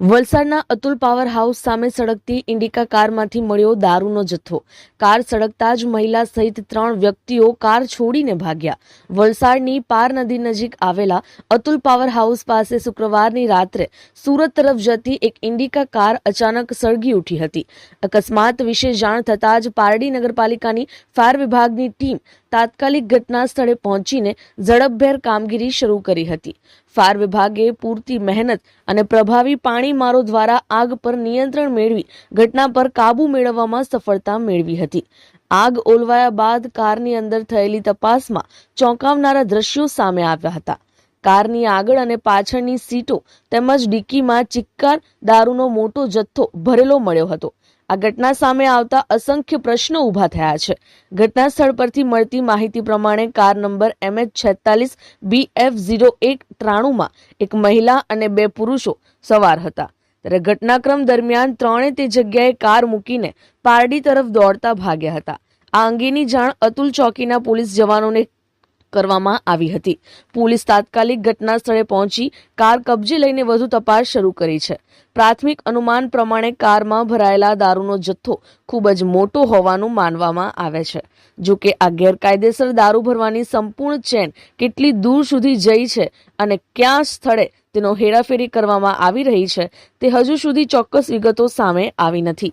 વલસાડના Atul power house સામે સળગતી ઇન્ડિકા કારમાંથી મળ્યો દારૂનો જથ્થો. કાર સળગતા જ મહિલા સહિત ત્રણ વ્યક્તિઓ કાર છોડીને ભાગ્યા. વલસાડની પાર નદી નજીક આવેલા અતુલ પાવર હાઉસ પાસે શુક્રવારની રાત્રે સુરત તરફ જતી એક ઇન્ડિકા કાર અચાનક સળગી ઉઠી હતી. અકસ્માત વિશે જાણ થતાં જ પારડી નગરપાલિકાની ફાયર વિભાગની ટીમ તાત્કાલિક ઘટના સ્થળે પહોંચીને ઝડપભેર કામગીરી શરૂ કરી હતી. ફાયર વિભાગે પૂરતી મહેનત અને પ્રભાવી પાણી મારો દ્વારા આગ પર નિયંત્રણ મેળવી ઘટના પર કાબુ મેળવવામાં સફળતા મેળવી હતી. આગ ઓલવાયા બાદ કારની અંદર થયેલી તપાસમાં ચોંકાવનારા દ્રશ્યો સામે આવ્યા હતા. કારની આગળ અને પાછળની સીટો તેમજ ડિક્કીમાં ચિક્કાર દારૂનો મોટો જથ્થો ભરેલો મળ્યો હતો. આ ઘટના સામે આવતા અસંખ્ય પ્રશ્નો ઊભા થયા છે. ઘટના સ્થળ પરથી મળતી માહિતી પ્રમાણે કાર નંબર એમએચ છેતાલીસ બી એફ ઝીરો એક ત્રાણુંમાં એક મહિલા અને બે પુરુષો સવાર હતા. ત્યારે ઘટનાક્રમ દરમિયાન ત્રણે તે જગ્યાએ કાર મૂકીને પારડી તરફ દોડતા ભાગ્યા હતા. આ અંગેની જાણ અતુલ ચોકીના પોલીસ જવાનોને કરવામાં આવી હતી. પોલીસ તાત્કાલિક ઘટના સ્થળે પહોંચી કાર કબજે લઈને વધુ તપાસ શરૂ કરી છે. પ્રાથમિક અનુમાન પ્રમાણે કારમાં ભરાયેલા દારૂનો જથ્થો ખૂબ જ મોટો હોવાનું માનવામાં આવે છે. જો કે આ ગેરકાયદેસર દારૂ ભરવાની સંપૂર્ણ ચેન કેટલી દૂર સુધી જઈ છે અને ક્યાં સ્થળે તેનો હેરાફેરી કરવામાં આવી રહી છે, તે હજુ સુધી ચોક્કસ વિગતો સામે આવી નથી.